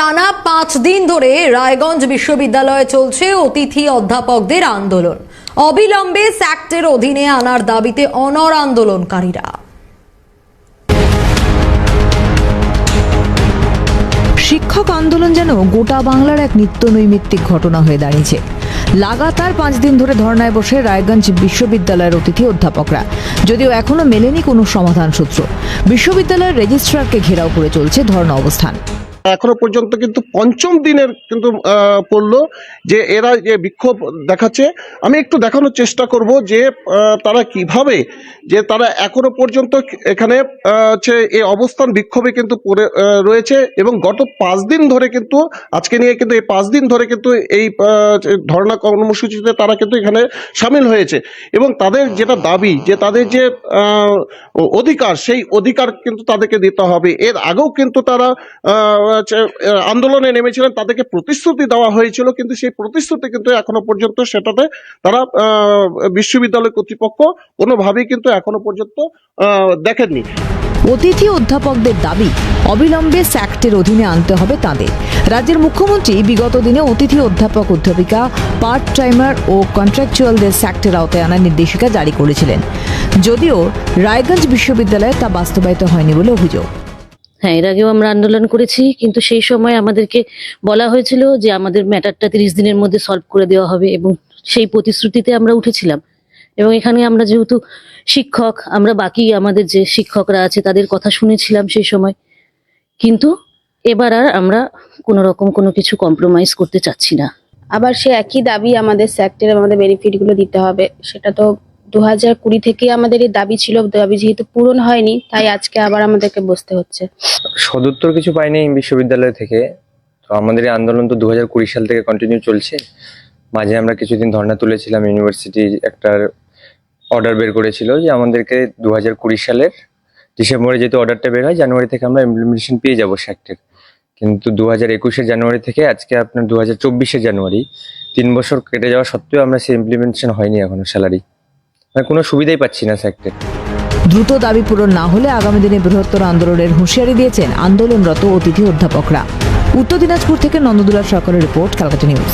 টানা পাঁচ দিন ধরে রায়গঞ্জ বিশ্ববিদ্যালয়ে চলছে অতিথি অধ্যাপকদের আন্দোলন। অবিলম্বে স্যাক্টের অধীনে আনার দাবিতে অনর আন্দোলনকারীরা। শিক্ষক আন্দোলন যেন গোটা বাংলার এক নিত্য নৈমিত্তিক ঘটনা হয়ে দাঁড়িয়েছে। লাগাতার পাঁচ দিন ধরে ধর্নায় বসে রায়গঞ্জ বিশ্ববিদ্যালয়ের অতিথি অধ্যাপকরা। যদিও এখনও মেলেনি কোনো সমাধান সূত্র। বিশ্ববিদ্যালয়ের রেজিস্ট্রারকে ঘেরাও করে চলছে ধর্ণা অবস্থান। এখনও পর্যন্ত কিন্তু পঞ্চম দিনের কিন্তু পড়ল যে এরা যে বিক্ষোভ দেখাচ্ছে। আমি একটু দেখানোর চেষ্টা করব যে তারা কীভাবে, যে তারা এখনও পর্যন্ত এখানে হচ্ছে এই অবস্থান বিক্ষোভে কিন্তু পড়ে রয়েছে এবং গত পাঁচ দিন ধরে কিন্তু, আজকে নিয়ে কিন্তু এই পাঁচ দিন ধরে কিন্তু এই ধর্ণা কর্মসূচিতে তারা কিন্তু এখানে সামিল হয়েছে এবং তাদের যেটা দাবি, যে তাদের যে অধিকার, সেই অধিকার কিন্তু তাদেরকে দিতে হবে। এর আগেও কিন্তু তারা আন্দোলনে নেমেছিলেন, তাদেরকে প্রতিশ্রুতি দেওয়া হয়েছিল, কিন্তু সেই প্রতিশ্রুতি কিন্তু এখনও পর্যন্ত সেটাতে তারা বিশ্ববিদ্যালয় কর্তৃপক্ষ কোনোভাবেই কিন্তু এখনও পর্যন্ত দেখেননি। অতিথি অধ্যাপকদের দাবি, অবিলম্বে স্যাক্টের অধীনে আনতে হবে তাদের। রাজ্যের মুখ্যমন্ত্রী বিগত দিনে অতিথি অধ্যাপক অধ্যাপিকা পার্ট টাইমার ও কন্ট্রাকচুয়ালদের স্যাক্টের আওতায় আনার নির্দেশিকা জারি করেছিলেন। যদিও রায়গঞ্জ বিশ্ববিদ্যালয়ে তা বাস্তবায়িত হয়নি বলে অভিযোগ। হ্যাঁ এর আগেও আমরা আন্দোলন করেছি, কিন্তু সেই সময় আমাদেরকে বলা হয়েছিল যে আমাদের ম্যাটারটা তিরিশ দিনের মধ্যে সলভ করে দেওয়া হবে এবং সেই প্রতিশ্রুতিতে আমরা উঠেছিলাম। এবং এখানে আমরা যেহেতু শিক্ষক, আমরা বাকি আমাদের যে শিক্ষকরা আছে তাদের কথা শুনেছিলাম সেই সময়। কিন্তু এবার আর আমরা কোনো রকম কোনো কিছু কম্প্রোমাইজ করতে চাচ্ছি না। আবার সে একই দাবি আমাদের সেক্টরে আমাদের বেনিফিটগুলো দিতে হবে, সেটা তো দু হাজার কুড়ি থেকে আমাদের এই দাবি ছিল, দাবি যেহেতু পূরণ হয়নি, তাই আজকে আবার আমাদেরকে বসতে হচ্ছে। সদুত্তর কিছু পাইনি বিশ্ববিদ্যালয় থেকে। তো আমাদের এই আন্দোলন তো দু কুড়ি সাল থেকে কন্টিনিউ চলছে। মাঝে আমরা কিছুদিন ধর্ণা তুলেছিলাম ইউনিভার্সিটি একটা অর্ডার বের করেছিল যে আমাদেরকে দু হাজার কুড়ি সালের ডিসেম্বরে যেহেতু অর্ডারটা বের হয়, জানুয়ারি থেকে আমরা ইমপ্লিমেন্টেশন পেয়ে যাব স্যাক্টের কিন্তু দু হাজার একুশে জানুয়ারি থেকে আজকে আপনার দু হাজার চব্বিশে জানুয়ারি, তিন বছর কেটে যাওয়া সত্ত্বেও আমরা সেই ইমপ্লিমেন্টেশন হয়নি এখনও স্যালারি কোনো সুবিধাই পাচ্ছি না স্যারকে। দ্রুত দাবি পূরণ না হলে আগামী দিনে বৃহত্তর আন্দোলনের হুঁশিয়ারি দিয়েছেন আন্দোলনরত অতিথি অধ্যাপকরা। উত্তর দিনাজপুর থেকে নন্দদুলার সরকারের রিপোর্ট ক্যালকাটা নিউজ।